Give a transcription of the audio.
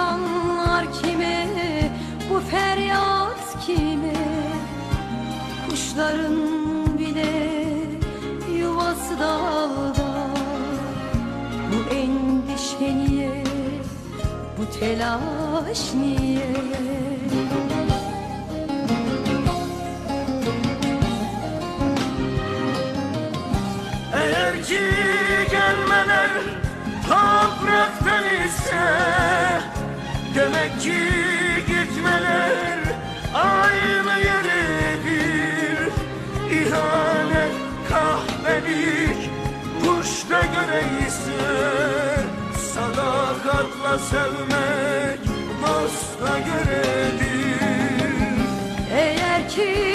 isyanlar kime bu feryat kime? Kuşların bile yuvası dağda. Bu endişe niye bu telaş niye? Eğer ki gelmeler ki gitmeler aynı yere bir. İhanet kahvelik kuşta göre ise sadakatla sevmek dosta göredir. Eğer ki